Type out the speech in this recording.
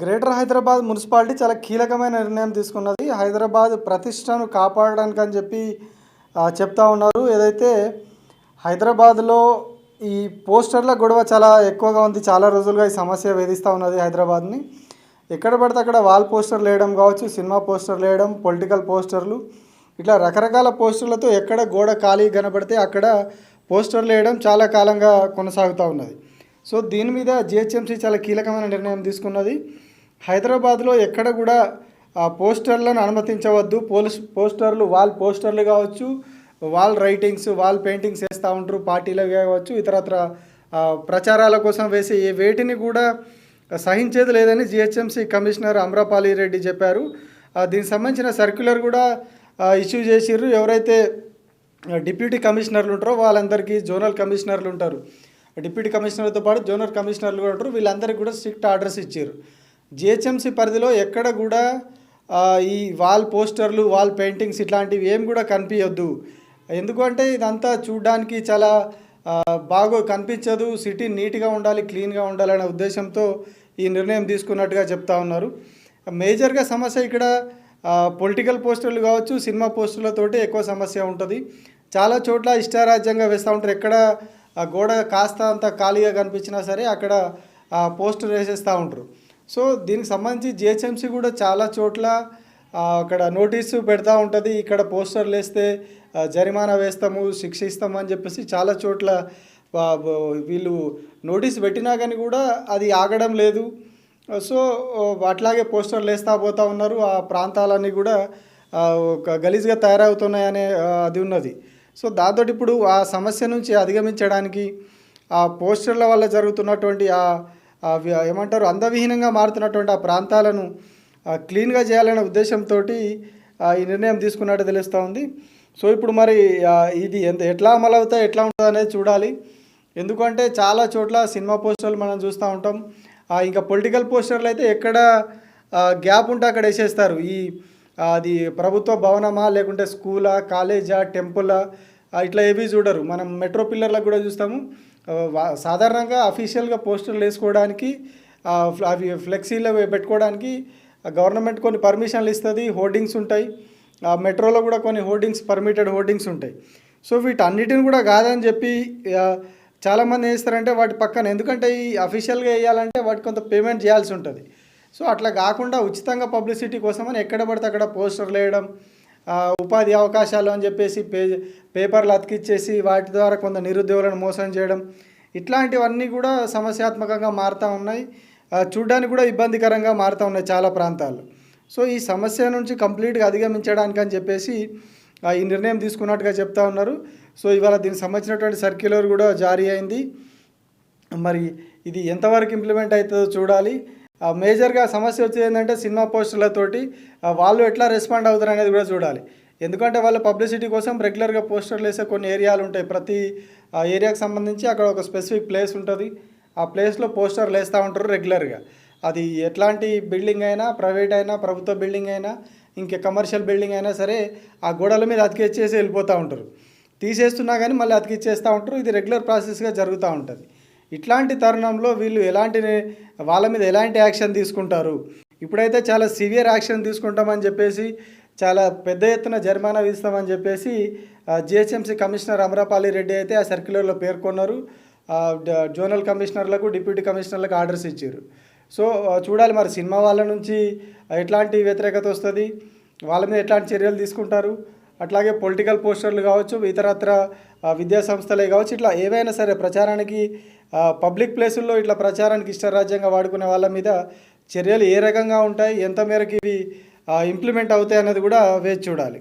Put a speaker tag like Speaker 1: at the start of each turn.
Speaker 1: Greater Hyderabad municipality చాలా కీలకమైన నిర్ణయం తీసుకున్నది. హైదరాబాద్ ప్రతిష్టను కాపాడడానికి అని చెప్పి చెప్తా ఉన్నారు. ఏదైతే హైదరాబాద్లో ఈ పోస్టర్ల గొడవ చాలా ఎక్కువగా ఉంది చాలా రోజులుగా ఈ సమస్య వేధిస్తూ ఉన్నది హైదరాబాద్ని. ఎక్కడ పడితే అక్కడ వాల్ పోస్టర్లు వేయడం కావచ్చు సినిమా పోస్టర్లు వేయడం పొలిటికల్ పోస్టర్లు ఇట్లా రకరకాల పోస్టర్లతో ఎక్కడ గోడ ఖాళీ కనబడితే అక్కడ పోస్టర్లు వేయడం చాలా కాలంగా కొనసాగుతూ ఉన్నది. సో దీని మీద జిహెచ్ఎంసీ చాలా కీలకమైన నిర్ణయం తీసుకున్నది. హైదరాబాద్లో ఎక్కడ కూడా పోస్టర్లను అనుమతించవద్దు. పోలీస్ పోస్టర్లు వాల్ పోస్టర్లు కావచ్చు వాల్ రైటింగ్స్ వాల్ పెయింటింగ్స్ వేస్తూ ఉంటారు పార్టీలు కావచ్చు ఇతరత్ర ప్రచారాల కోసం వేసే ఏ వేటిని కూడా సహించేది లేదని జిహెచ్ఎంసీ కమిషనర్ అమ్రపాలి రెడ్డి చెప్పారు. దీనికి సంబంధించిన సర్క్యులర్ కూడా ఇష్యూ చేసిర్రు. ఎవరైతే డిప్యూటీ కమిషనర్లు ఉంటారో వాళ్ళందరికీ జోనల్ కమిషనర్లు ఉంటారు. డిప్యూటీ కమిషనర్తో పాటు జోనల్ కమిషనర్లు కూడా ఉంటారు. వీళ్ళందరికీ కూడా స్ట్రిక్ట్ ఆర్డర్స్ ఇచ్చారు. జిహెచ్ఎంసీ పరిధిలో ఎక్కడ కూడా ఈ వాల్ పోస్టర్లు వాల్ పెయింటింగ్స్ ఇట్లాంటివి ఏం కూడా కనిపించొద్దు ఎందుకంటే ఇదంతా చూడడానికి చాలా బాగా కనిపించదు. సిటీ నీట్గా ఉండాలి క్లీన్గా ఉండాలనే ఉద్దేశంతో ఈ నిర్ణయం తీసుకున్నట్టుగా చెప్తా ఉన్నారు. మేజర్గా సమస్య ఇక్కడ పొలిటికల్ పోస్టర్లు కావచ్చు సినిమా పోస్టర్లతోటి ఎక్కువ సమస్య ఉంటుంది. చాలా చోట్ల ఇష్టారాజ్యంగా వేస్తూ ఉంటారు. ఎక్కడ ఆ గోడ కాస్త అంత ఖాళీగా కనిపించినా సరే అక్కడ పోస్టర్ వేసేస్తూ ఉంటారు సో దీనికి సంబంధించి జిహెచ్ఎంసీ కూడా చాలా చోట్ల అక్కడ నోటీసు పెడతా ఉంటుంది. ఇక్కడ పోస్టర్లు వేస్తే జరిమానా వేస్తాము శిక్ష ఇస్తాము అని చెప్పేసి చాలా చోట్ల వీళ్ళు నోటీస్ పెట్టినా కానీ కూడా అది ఆగడం లేదు. సో అట్లాగే పోస్టర్లు వేస్తా పోతూ ఉన్నారు. ఆ ప్రాంతాలన్నీ కూడా ఒక గలీజ్గా తయారవుతున్నాయనే అది ఉన్నది. సో దాంతో ఇప్పుడు ఆ సమస్య నుంచి అధిగమించడానికి ఆ పోస్టర్ల వల్ల జరుగుతున్నటువంటి ఆ ఏమంటారు అందవిహీనంగా మారుతున్నటువంటి ఆ ప్రాంతాలను క్లీన్గా చేయాలనే ఉద్దేశంతో ఈ నిర్ణయం తీసుకున్నట్టు తెలుస్తూ ఉంది. సో ఇప్పుడు మరి ఇది ఎంత ఎట్లా అమలు అవుతాయి ఎట్లా ఉంటుంది అనేది చూడాలి. ఎందుకంటే చాలా చోట్ల సినిమా పోస్టర్లు మనం చూస్తూ ఉంటాం. ఇంకా పొలిటికల్ పోస్టర్లు అయితే ఎక్కడ గ్యాప్ ఉంటే అక్కడ వేసేస్తారు. ఈ అది ప్రభుత్వ భవనమా లేకుంటే స్కూలా కాలేజా టెంపులా ఇట్లా ఏవి చూడరు. మనం మెట్రో పిల్లర్లకు కూడా చూస్తాము. సాధారణంగా అఫీషియల్గా పోస్టర్లు వేసుకోవడానికి అవి ఫ్లెక్సీలో పెట్టుకోవడానికి గవర్నమెంట్ కొన్ని పర్మిషన్లు ఇస్తుంది హోర్డింగ్స్ ఉంటాయి. ఆ, మెట్రోలో కూడా కొన్ని హోర్డింగ్స్ పర్మిటెడ్ హోర్డింగ్స్ ఉంటాయి. సో వీటన్నిటిని కూడా కాదని చెప్పి చాలామంది ఏం చేస్తారంటే వాటి పక్కన ఎందుకంటే ఈ అఫీషియల్గా వేయాలంటే వాటికి కొంత పేమెంట్ చేయాల్సి ఉంటుంది. సో అట్లా కాకుండా ఉచితంగా పబ్లిసిటీ కోసమని ఎక్కడ పడితే అక్కడ పోస్టర్లు వేయడం ఉపాధి అవకాశాలు అని చెప్పేసి పే పేపర్లు అతికిచ్చేసి వాటి ద్వారా కొంత నిరుద్యోగులను మోసం చేయడం ఇట్లాంటివన్నీ కూడా సమస్యాత్మకంగా మారుతూ ఉన్నాయి. చూడడానికి చూడ్డానికి కూడా ఇబ్బందికరంగా మారుతూ ఉన్నాయి చాలా ప్రాంతాల్లో సో ఈ సమస్య నుంచి కంప్లీట్గా అధిగమించడానికి అని చెప్పేసి ఈ నిర్ణయం తీసుకున్నట్టుగా చెప్తా ఉన్నారు. సో ఇవాళ దీనికి సంబంధించినటువంటి సర్క్యులర్ కూడా జారీ అయింది. మరి ఇది ఎంతవరకు ఇంప్లిమెంట్ అవుతుందో చూడాలి. మేజర్గా సమస్య వచ్చేది ఏంటంటే సినిమా పోస్టర్లతోటి వాళ్ళు ఎట్లా రెస్పాండ్ అవుతారు అనేది కూడా చూడాలి. ఎందుకంటే వాళ్ళ పబ్లిసిటీ కోసం రెగ్యులర్గా పోస్టర్లు వేసే కొన్ని ఏరియాలు ఉంటాయి. ప్రతి ఏరియాకి సంబంధించి అక్కడ ఒక స్పెసిఫిక్ ప్లేస్ ఉంటుంది. ఆ ప్లేస్లో పోస్టర్లు వేస్తూ ఉంటారు రెగ్యులర్గా అది ఎట్లాంటి బిల్డింగ్ అయినా ప్రైవేట్ అయినా ప్రభుత్వ బిల్డింగ్ అయినా ఇంకే కమర్షియల్ బిల్డింగ్ అయినా సరే ఆ గోడల మీద అతికిచ్చేసి వెళ్ళిపోతూ ఉంటారు. తీసేస్తున్నా కానీ మళ్ళీ అతికిచ్చేస్తూ ఉంటారు. ఇది రెగ్యులర్ ప్రాసెస్గా జరుగుతూ ఉంటుంది. ఇట్లాంటి తరుణంలో వీళ్ళు ఎలాంటి వాళ్ళ మీద ఎలాంటి యాక్షన్ తీసుకుంటారు? ఇప్పుడైతే చాలా సివియర్ యాక్షన్ తీసుకుంటామని చెప్పేసి చాలా పెద్ద ఎత్తున జరిమానా విధిస్తామని చెప్పేసి జిహెచ్ఎంసీ కమిషనర్ అమరాపాలి రెడ్డి అయితే ఆ సర్క్యులర్లో పేర్కొన్నారు. జోనల్ కమిషనర్లకు డిప్యూటీ కమిషనర్లకు ఆర్డర్స్ ఇచ్చారు. సో చూడాలి మరి సినిమా వాళ్ళ నుంచి ఎట్లాంటి వ్యతిరేకత వస్తుంది? వాళ్ళ మీద ఎట్లాంటి చర్యలు తీసుకుంటారు? అట్లాగే పొలిటికల్ పోస్టర్లు కావచ్చు ఇతరత్ర విద్యా సంస్థలే కావచ్చు ఇట్లా ఏవైనా సరే ప్రచారానికి పబ్లిక్ ప్లేసుల్లో ఇట్లా ప్రచారానికి ఇష్టరాజ్యంగా వాడుకునే వాళ్ళ మీద చర్యలు ఏ రకంగా ఉంటాయి ఎంత మేరకు ఇవి ఇంప్లిమెంట్ అవుతాయి అన్నది కూడా వేచి చూడాలి.